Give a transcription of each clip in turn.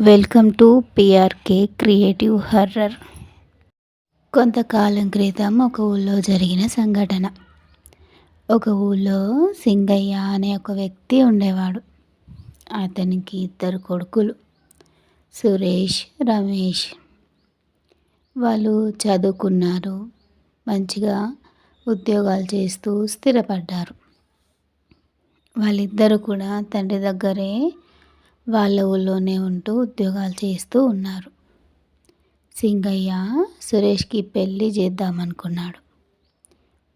Welcome to PRK creative horror. కొంతకాలం క్రితం ఒక ఊళ్ళో జరిగిన సంఘటన. ఒక ఊళ్ళో సింగయ్య అనే ఒక వ్యక్తి ఉండేవాడు. అతనికి ఇద్దరు కొడుకులు సురేష్ రమేష్. వాళ్ళు చదువుకున్నారు మంచిగా ఉద్యోగాలు చేస్తూ స్థిరపడ్డారు. వాళ్ళిద్దరూ కూడా తండ్రి దగ్గరే వాళ్ళ ఊళ్ళోనే ఉంటూ ఉద్యోగాలు చేస్తూ ఉన్నారు. సింగయ్య సురేష్కి పెళ్ళి చేద్దామనుకున్నాడు.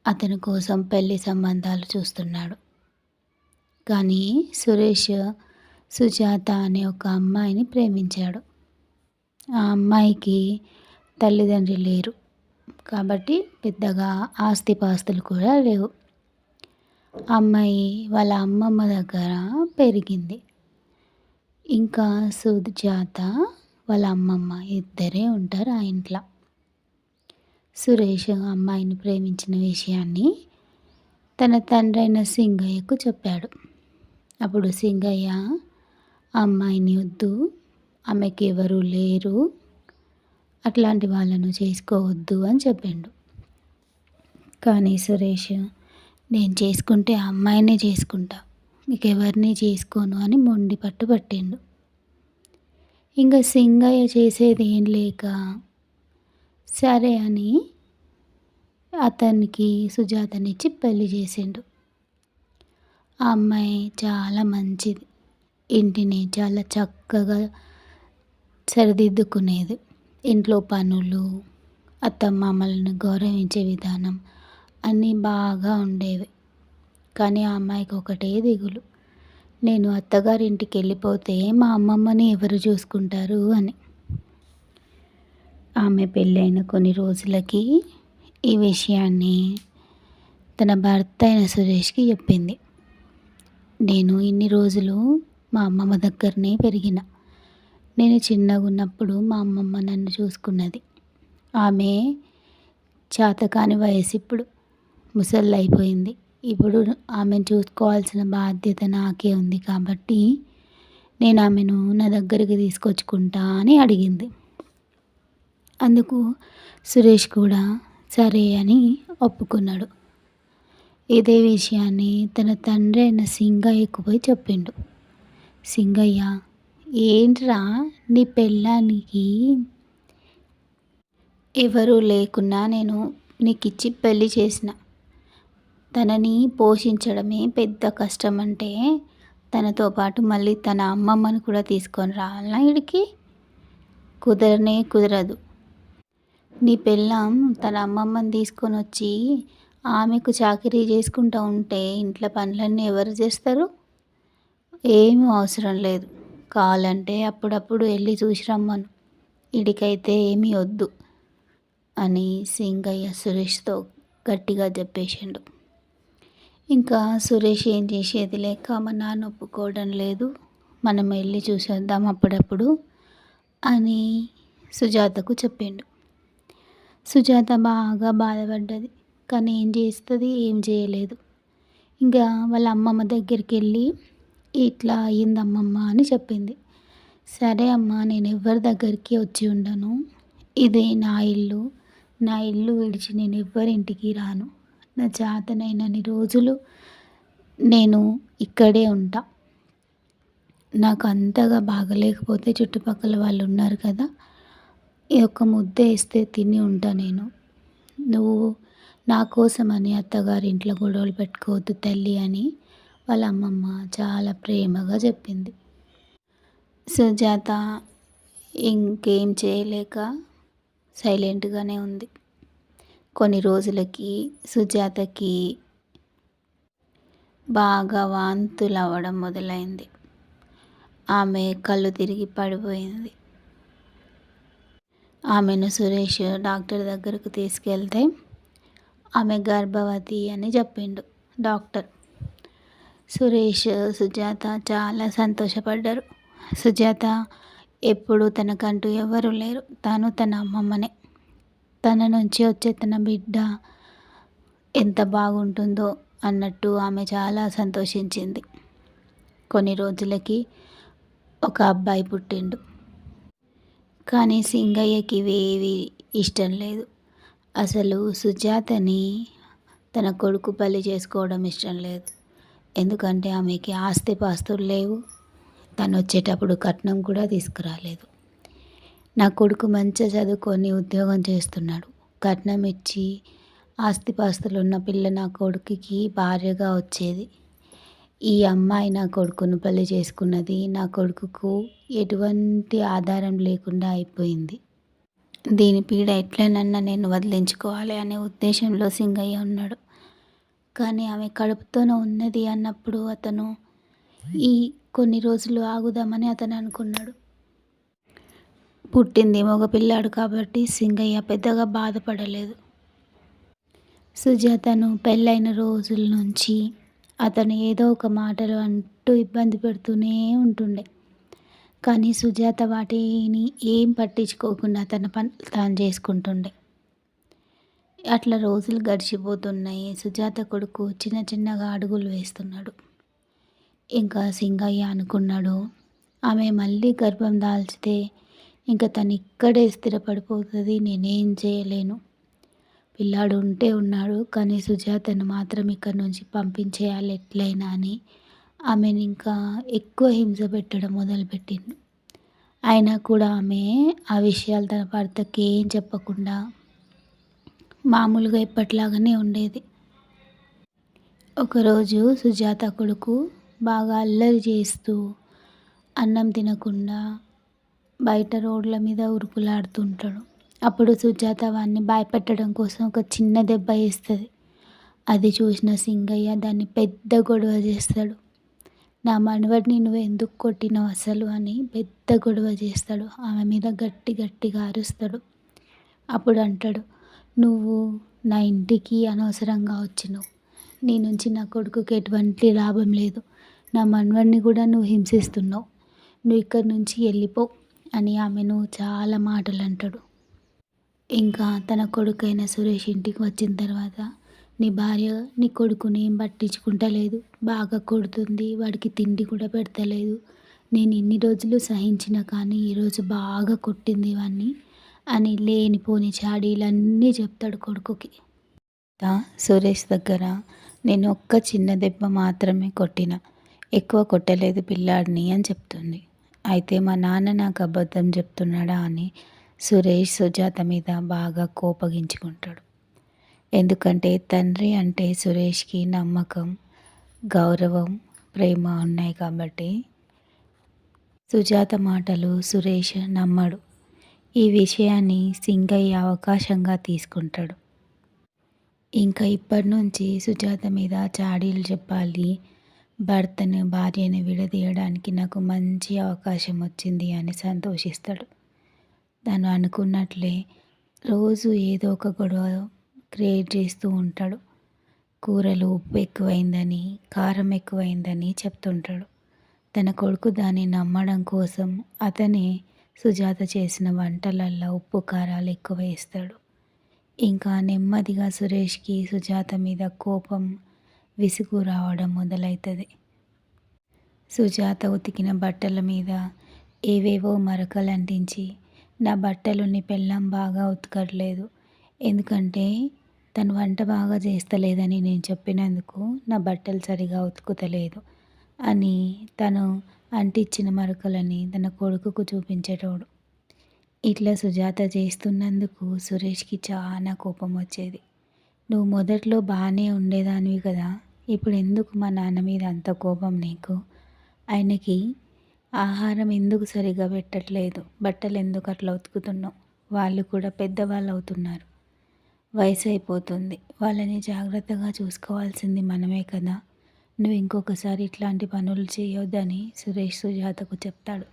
అతని కోసం పెళ్ళి సంబంధాలు చూస్తున్నాడు. కానీ సురేష్ సుజాత అనే ఒక అమ్మాయిని ప్రేమించాడు. ఆ అమ్మాయికి తల్లిదండ్రులు లేరు. కాబట్టి పెద్దగా ఆస్తిపాస్తులు కూడా లేవు. అమ్మాయి వాళ్ళ అమ్మమ్మ దగ్గర పెరిగింది. ఇంకా సుజాత వాళ్ళ అమ్మమ్మ ఇద్దరే ఉంటారు ఆ ఇంట్లో. సురేష్ అమ్మాయిని ప్రేమించిన విషయాన్ని తన తండ్రి అయిన సింగయ్యకు చెప్పాడు. అప్పుడు సింగయ్య అమ్మాయిని వద్దు ఆమెకి ఎవరు లేరు అట్లాంటి వాళ్ళను చేసుకోవద్దు అని చెప్పిండు. కానీ సురేష్ నేను చేసుకుంటే ఆ అమ్మాయినే చేసుకుంటా ఇంకెవరిని చేసుకోను అని మొండి పట్టు పట్టిండు. ఇంకా సింగయ్య చేసేది ఏం లేక సరే అని అతనికి సుజాతనిచ్చి పెళ్ళి చేసిండు. ఆ అమ్మాయి చాలా మంచిది. ఇంటిని చాలా చక్కగా సరిదిద్దుకునేది. ఇంట్లో పనులు అత్తమామలను గౌరవించే విధానం అన్నీ బాగా ఉండేవి. కానీ ఆ అమ్మాయికి ఒకటే దిగులు. నేను అత్తగారింటికి వెళ్ళిపోతే మా అమ్మమ్మని ఎవరు చూసుకుంటారు అని. ఆమె పెళ్ళైన కొన్ని రోజులకి ఈ విషయాన్ని తన భర్త అయిన సురేష్కి చెప్పింది. నేను ఇన్ని రోజులు మా అమ్మమ్మ దగ్గరనే పెరిగిన. నేను చిన్నగా ఉన్నప్పుడు మా అమ్మమ్మ నన్ను చూసుకున్నది. ఆమె చేతకాని వయసు ఇప్పుడు ముసళ్ళు అయిపోయింది ఇప్పుడు ఆమెను చూసుకోవాల్సిన బాధ్యత నాకే ఉంది కాబట్టి నేను ఆమెను నా దగ్గరికి తీసుకొచ్చుకుంటా అని అడిగింది. అందుకు సురేష్ కూడా సరే అని ఒప్పుకున్నాడు. ఇదే విషయాన్ని తన తండ్రి అయిన సింగయ్యకు పోయి చెప్పిండు. సింగయ్య ఏంట్రా నీ పెళ్ళానికి ఎవరు లేకున్నా నేను నీకు ఇచ్చి పెళ్ళి చేసిన. తనని పోషించడమే పెద్ద కష్టం అంటే తనతో పాటు మళ్ళీ తన అమ్మమ్మను కూడా తీసుకొని రావాలన్నా ఇడికి కుదరనే కుదరదు. నీ పెళ్ళాం తన అమ్మమ్మని తీసుకొని వచ్చి ఆమెకు చాకరీ చేసుకుంటూ ఉంటే ఇంట్లో పనులన్నీ ఎవరు చేస్తారు? ఏమీ అవసరం లేదు. కావాలంటే అప్పుడప్పుడు వెళ్ళి చూసి రమ్మను. ఇడికైతే ఏమీ వద్దు అని సింగయ్య సురేష్తో గట్టిగా చెప్పేసిండు. ఇంకా సురేష్ ఏం చేసేది లేక మా నాన్న ఒప్పుకోవడం లేదు. మనం వెళ్ళి చూసేద్దాం అప్పుడప్పుడు అని సుజాతకు చెప్పిండు. సుజాత బాగా బాధపడ్డది. కానీ ఏం చేస్తుంది? ఏం చేయలేదు. ఇంకా వాళ్ళ అమ్మమ్మ దగ్గరికి వెళ్ళి ఇట్లా అయ్యింది అమ్మమ్మ అని చెప్పింది. సరే అమ్మ నేను ఎవరి దగ్గరికి వచ్చి ఉండను. ఇది నా ఇల్లు. నా ఇల్లు విడిచి నేను ఎవ్వరింటికి రాను. నా చేతనైనన్ని రోజులు నేను ఇక్కడే ఉంటా. నాకు అంతగా బాగలేకపోతే చుట్టుపక్కల వాళ్ళు ఉన్నారు కదా ఈ ఒక్క ముద్ద వేస్తే తిని ఉంటా నేను. నువ్వు నా అని అత్తగారి ఇంట్లో గొడవలు పెట్టుకోవద్దు తల్లి అని వాళ్ళ అమ్మమ్మ చాలా ప్రేమగా చెప్పింది. సుజాత ఇంకేం చేయలేక సైలెంట్గానే ఉంది. కొన్ని రోజులకి సుజాతకి బాగా వాంతులు అవ్వడం మొదలైంది. ఆమె కళ్ళు తిరిగి పడిపోయింది. ఆమెను సురేష్ డాక్టర్ దగ్గరకు తీసుకెళ్తే ఆమె గర్భవతి అని చెప్పిండు డాక్టర్. సురేష్ సుజాత చాలా సంతోషపడ్డారు. సుజాత ఎప్పుడు తనకంటూ ఎవరు లేరు. తాను తన అమ్మమ్మనే. తన నుంచి వచ్చే తన బిడ్డ ఎంత బాగుంటుందో అన్నట్టు ఆమె చాలా సంతోషించింది. కొన్ని రోజులకి ఒక అబ్బాయి పుట్టిండు. కానీ సింగయ్యకి ఇవేవి ఇష్టం లేదు. అసలు సుజాతని తన కొడుకు పెళ్ళి చేసుకోవడం ఇష్టం లేదు. ఎందుకంటే ఆమెకి ఆస్తి పాస్తులు లేవు. తను వచ్చేటప్పుడు కట్నం కూడా తీసుకురాలేదు. నా కొడుకు మంచిగా చదువుకొని ఉద్యోగం చేస్తున్నాడు. కట్నం ఇచ్చి ఆస్తిపాస్తులు ఉన్న పిల్ల నా కొడుకుకి భార్యగా వచ్చేది. ఈ అమ్మాయి నా కొడుకును పెళ్ళి చేసుకున్నది. నా కొడుకుకు ఎటువంటి ఆధారం లేకుండా అయిపోయింది. దీని పీడ ఎట్లనన్నా నేను వదిలించుకోవాలి అనే ఉద్దేశంలో సింగయ్య ఉన్నాడు. కానీ ఆమె కడుపుతోనే ఉన్నది అన్నప్పుడు అతను ఈ కొన్ని రోజులు ఆగుదామని అతను అనుకున్నాడు. పుట్టింది మగ పిల్లాడు కాబట్టి సింగయ్య పెద్దగా బాధపడలేదు. సుజాతను పెళ్ళైన రోజుల నుంచి అతను ఏదో ఒక మాటలు అంటూ ఇబ్బంది పెడుతూనే ఉంటుండే. కానీ సుజాత వాటిని ఏం పట్టించుకోకుండా తన పని తాను చేసుకుంటుండే. అట్లా రోజులు గడిచిపోతున్నాయి. సుజాత కొడుకు చిన్న చిన్నగా అడుగులు వేస్తున్నాడు. ఇంకా సింగయ్య అనుకున్నాడు ఆమె మళ్ళీ గర్భం దాల్చితే ఇంకా తను ఇక్కడే స్థిరపడిపోతుంది నేనేం చేయలేను. పిల్లాడు ఉంటే ఉన్నాడు కానీ సుజాతను మాత్రం ఇక్కడ నుంచి పంపించేయాలి ఎట్లయినా అని ఆమెను ఇంకా ఎక్కువ హింస పెట్టడం మొదలుపెట్టింది. అయినా కూడా ఆమె ఆ విషయాలు తన భర్తకి ఏం చెప్పకుండా మామూలుగా ఎప్పటిలాగానే ఉండేది. ఒకరోజు సుజాత కొడుకు బాగా అల్లరి చేస్తూ అన్నం తినకుండా బయట రోడ్ల మీద ఉరుకులాడుతుంటాడు. అప్పుడు సుజాత వాడిని భయపెట్టడం కోసం ఒక చిన్న దెబ్బ వేస్తుంది. అది చూసిన సింగయ్య దాన్ని పెద్ద గొడవ చేస్తాడు. నా మనవడిని నువ్వు ఎందుకు కొట్టినావు అసలు? అని పెద్ద గొడవ చేస్తాడు. ఆమె మీద గట్టి గట్టిగా అరుస్తాడు. అప్పుడు అంటాడు నువ్వు నా ఇంటికి అనవసరంగా వచ్చినావు. నీ నుంచి నా కొడుకుకి ఎటువంటి లాభం లేదు. నా మనవడిని కూడా నువ్వు హింసిస్తున్నావు. నువ్వు ఇక్కడి నుంచి వెళ్ళిపో. అని ఆమెను చాలా మాటలు అంటాడు ఇంకా తన కొడుకైన సురేష్ ఇంటికి వచ్చిన తర్వాత నీ భార్య నీ కొడుకుని ఏం పట్టించుకుంటలేదు. బాగా కొడుతుంది వాడికి తిండి కూడా పెడతలేదు. నేను ఇన్ని రోజులు సహించిన కానీ ఈరోజు బాగా కొట్టింది ఇవన్నీ అని లేనిపోని చాడీలన్నీ చెప్తాడు కొడుకుకి. సురేష్ దగ్గర నేను ఒక్క చిన్న దెబ్బ మాత్రమే కొట్టిన. ఎక్కువ కొట్టలేదు పిల్లాడిని అని చెప్తుంది. అయితే మా నాన్న నాకు అబద్ధం చెప్తున్నాడా అని సురేష్ సుజాత మీద బాగా కోపగించుకుంటాడు. ఎందుకంటే తండ్రి అంటే సురేష్కి నమ్మకం గౌరవం ప్రేమ ఉన్నాయి కాబట్టి సుజాత మాటలు సురేష్ నమ్మడు. ఈ విషయాన్ని సింగయ్య అవకాశంగా తీసుకుంటాడు. ఇంకా ఇప్పటి నుంచి సుజాత మీద చాడీలు చెప్పాలి భర్తను భార్యను విడదీయడానికి నాకు మంచి అవకాశం వచ్చింది అని సంతోషిస్తాడు. తను అనుకున్నట్లే రోజు ఏదో ఒక గొడవ క్రియేట్ చేస్తూ ఉంటాడు. కూరలు ఉప్పు ఎక్కువైందని కారం ఎక్కువైందని చెప్తుంటాడు. తన కొడుకు దాన్ని నమ్మడం కోసం అతనే సుజాత చేసిన వంటలల్లో ఉప్పు కారాలు ఎక్కువ వేస్తాడు. ఇంకా నెమ్మదిగా సురేష్కి సుజాత మీద కోపం విసుగు రావడం మొదలవుతుంది సుజాత ఉతికిన బట్టల మీద ఏవేవో మరకలు అంటించి నా బట్టలుని పెళ్ళం బాగా ఉతకట్లేదు. ఎందుకంటే తను వంట బాగా చేస్తలేదని నేను చెప్పినందుకు నా బట్టలు సరిగా ఉతుకుతలేదు అని తను అంటించిన మరకలని తన కొడుకుకు చూపించేటోడు. ఇట్లా సుజాత చేస్తున్నందుకు సురేష్కి చాలా కోపం వచ్చేది. నువ్వు మొదట్లో బాగానే ఉండేదానివి కదా ఇప్పుడు ఎందుకు మా నాన్న మీద అంత కోపం నీకు? ఆయనకి ఆహారం ఎందుకు సరిగా పెట్టట్లేదు? బట్టలు ఎందుకు అట్లా ఉతుకుతున్నావు? వాళ్ళు కూడా పెద్దవాళ్ళు అవుతున్నారు వయసు అయిపోతుంది వాళ్ళని జాగ్రత్తగా చూసుకోవాల్సింది మనమే కదా. నువ్వు ఇంకొకసారి ఇట్లాంటి పనులు చేయొద్దని సురేష్ సుజాతకు చెప్తాడు.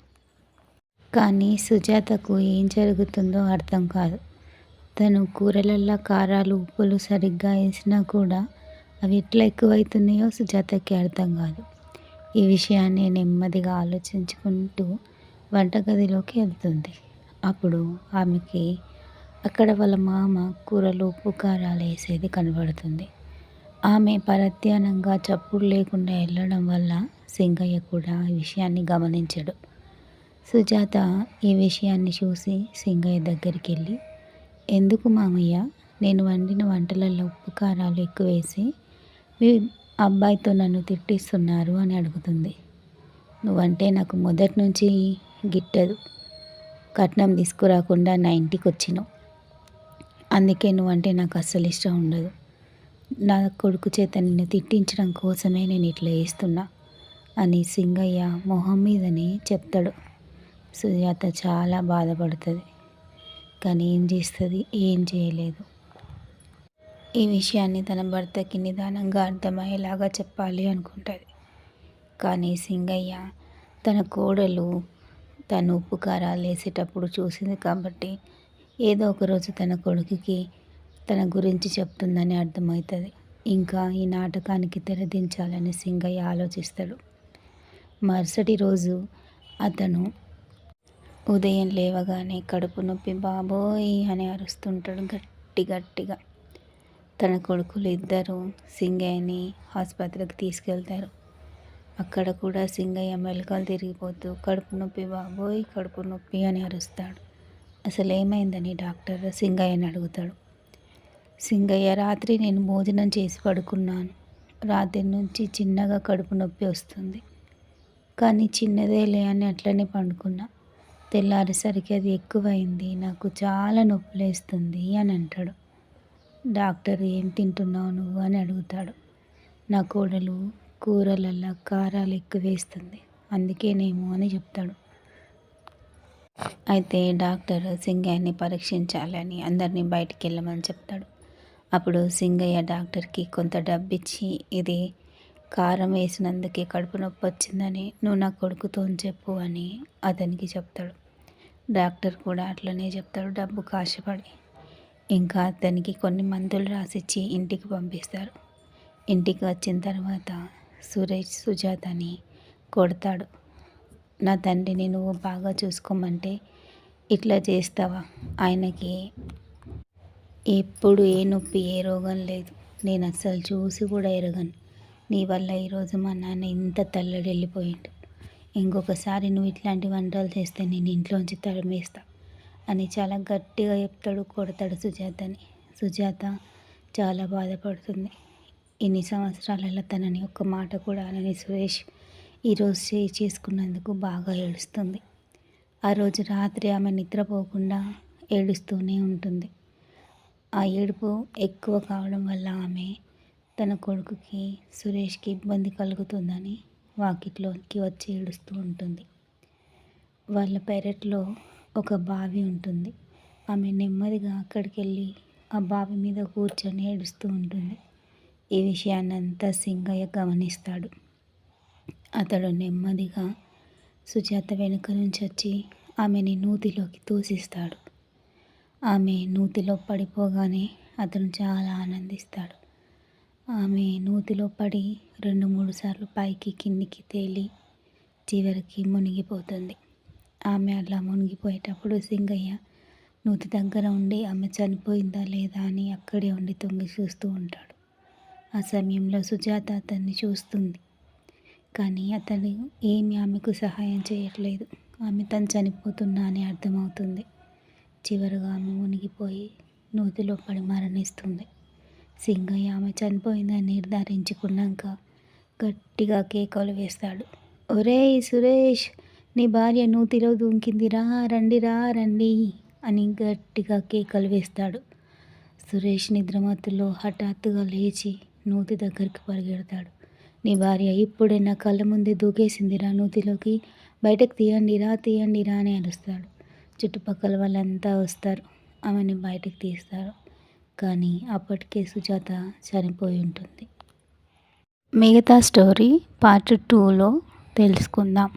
కానీ సుజాతకు ఏం జరుగుతుందో అర్థం కాదు. తను కూరలల్లో కారాలు ఉప్పులు సరిగ్గా వేసినా కూడా అవి ఎట్లా ఎక్కువైతున్నాయో సుజాతకి అర్థం కాదు. ఈ విషయాన్ని నెమ్మదిగా ఆలోచించుకుంటూ వంటగదిలోకి వెళ్తుంది. అప్పుడు ఆమెకి అక్కడ వాళ్ళ మామ కూరలు ఉప్పు కారాలు వేసేది కనబడుతుంది. ఆమె పరధ్యానంగా చప్పుడు లేకుండా వెళ్ళడం వల్ల సింగయ్య కూడా ఈ విషయాన్ని గమనించడు. సుజాత ఈ విషయాన్ని చూసి సింగయ్య దగ్గరికి వెళ్ళి ఎందుకు మామయ్య? నేను వండిన వంటలలో ఉప్పు కారాలు ఎక్కువ వేసి అబ్బాయితో నన్ను తిట్టిస్తున్నారు అని అడుగుతుంది. నువ్వంటే నాకు మొదటి నుంచి గిట్టదు. కట్నం తీసుకురాకుండా నా ఇంటికి వచ్చినావు. అందుకే నువ్వంటే నాకు అస్సలు ఇష్టం ఉండదు. నా కొడుకు చేత నిన్ను తిట్టించడం కోసమే నేను ఇట్లా వేస్తున్నా అని సింగయ్య మొహం మీదనే చెప్తాడు. సుజాత చాలా బాధపడుతుంది. కానీ ఏం చేస్తుంది? ఏం చేయలేదు. ఈ విషయాన్ని తన భర్తకి నిదానంగా అర్థమయ్యేలాగా చెప్పాలి అనుకుంటుంది. కానీ సింగయ్య తన కోడలు తను ఉప్పు కారాలు వేసేటప్పుడు చూసింది కాబట్టి ఏదో ఒకరోజు తన కొడుకుకి తన గురించి చెప్తుందని అర్థమవుతుంది. ఇంకా ఈ నాటకానికి తెరదించాలని సింగయ్య ఆలోచిస్తాడు. మరుసటి రోజు అతను ఉదయం లేవగానే కడుపు నొప్పి బాబోయ్ అని అరుస్తుంటాడు గట్టి గట్టిగా. తన కొడుకులు ఇద్దరు సింగయ్యని ఆసుపత్రికి తీసుకెళ్తారు. అక్కడ కూడా సింగయ్య మెలకలు తిరిగిపోతూ కడుపు నొప్పి బాబోయ్ కడుపు నొప్పి అని అరుస్తాడు. అసలు ఏమైందని డాక్టర్ సింగయ్యని అడుగుతాడు. సింగయ్య రాత్రి నేను భోజనం చేసి పడుకున్నాను. రాత్రి నుంచి చిన్నగా కడుపు నొప్పి వస్తుంది. కానీ చిన్నదేలే అని అట్లనే పండుకున్నా. తెల్లారేసరికి అది ఎక్కువైంది. నాకు చాలా నొప్పి లేస్తుంది అని అంటాడు. డాక్టర్ ఏం తింటున్నావు నువ్వు అని అడుగుతాడు. నా కోడలు కూరలల్లో కారాలు ఎక్కువ వేస్తుంది. అందుకేనేమో అని చెప్తాడు. అయితే డాక్టర్ సింగయ్యని పరీక్షించాలని అందరినీ బయటికి వెళ్ళమని చెప్తాడు. అప్పుడు సింగయ్య డాక్టర్కి కొంత డబ్బు ఇచ్చి ఇది కారం వేసినందుకే కడుపు నొప్పి వచ్చిందని నువ్వు నా కొడుకుతో చెప్పు అని అతనికి చెప్తాడు. డాక్టర్ కూడా అట్లనే చెప్తాడు. డబ్బు కాశపడి ఇంకా అతనికి కొన్ని మందులు రాసిచ్చి ఇంటికి పంపిస్తారు. ఇంటికి వచ్చిన తర్వాత సురేష్ సుజాతని కొడతాడు. నా తండ్రిని నువ్వు బాగా చూసుకోమంటే ఇట్లా చేస్తావా? ఆయనకి ఎప్పుడు ఏ నొప్పి ఏ రోగం లేదు. నేను అస్సలు చూసి కూడా ఎరగను. నీ వల్ల ఈరోజు మా నాన్న ఇంత తల్లడి వెళ్ళిపోయిండు ఇంకొకసారి నువ్వు ఇట్లాంటి వంటలు చేస్తే నేను ఇంట్లోంచి తరిమేస్తాను అని చాలా గట్టిగా చెప్తాడు కొడతాడు సుజాతని. సుజాత చాలా బాధపడుతుంది. ఇన్ని సంవత్సరాలలో తనని ఒక్క మాట కూడా అనని సురేష్ ఈరోజు చేయి చేసుకున్నందుకు బాగా ఏడుస్తుంది. ఆ రోజు రాత్రి ఆమె నిద్రపోకుండా ఏడుస్తూనే ఉంటుంది. ఆ ఏడుపు ఎక్కువ కావడం వల్ల ఆమె తన కొడుకుకి సురేష్కి ఇబ్బంది కలుగుతుందని వాకిట్లోకి వచ్చి ఏడుస్తూ ఉంటుంది. వాళ్ళ పెరట్లో ఒక బావి ఉంటుంది. ఆమె నెమ్మదిగా అక్కడికి వెళ్ళి ఆ బావి మీద కూర్చొని ఏడుస్తూ ఉంటుంది. ఈ విషయాన్నంతా సింగయ్య గమనిస్తాడు. అతడు నెమ్మదిగా సుజాత వెనుక నుంచి వచ్చి ఆమెని నూతిలోకి తోసిస్తాడు. ఆమె నూతిలో పడిపోగానే అతను చాలా ఆనందిస్తాడు. ఆమె నూతిలో పడి రెండు మూడు సార్లు పైకి కిందికి తేలి చివరికి మునిగిపోతుంది. ఆమె అలా మునిగిపోయేటప్పుడు సింగయ్య నూతి దగ్గర ఉండి ఆమె చనిపోయిందా లేదా అని అక్కడే ఉండి తొంగి చూస్తూ ఉంటాడు. ఆ సమయంలో సుజాత అతన్ని చూస్తుంది. కానీ అతను ఏమి ఆమెకు సహాయం చేయట్లేదు. ఆమె తను చనిపోతున్నా అని అర్థమవుతుంది. చివరిగా ఆమె మునిగిపోయి నూతిలో పడి మరణిస్తుంది. సింగయ్య ఆమె చనిపోయిందని నిర్ధారించుకున్నాక గట్టిగా కేకలు వేస్తాడు. ఒరే సురేష్ నీ భార్య నూతిలో రా రండి రా రండి అని గట్టిగా కేకలు వేస్తాడు. సురేష్ నిద్రమత్తులో హఠాత్తుగా లేచి నూతి దగ్గరికి పరిగెడతాడు. నీ భార్య ఇప్పుడే నా కళ్ళ ముందే దూకేసిందిరా నూతిలోకి బయటకు తీయండిరా తీయండిరా అని అరుస్తాడు. చుట్టుపక్కల వాళ్ళంతా వస్తారు. ఆమెని బయటకు తీస్తారు. కానీ అప్పటికే సుజాత చనిపోయి ఉంటుంది. మిగతా స్టోరీ పార్ట్ టూలో తెలుసుకుందాం.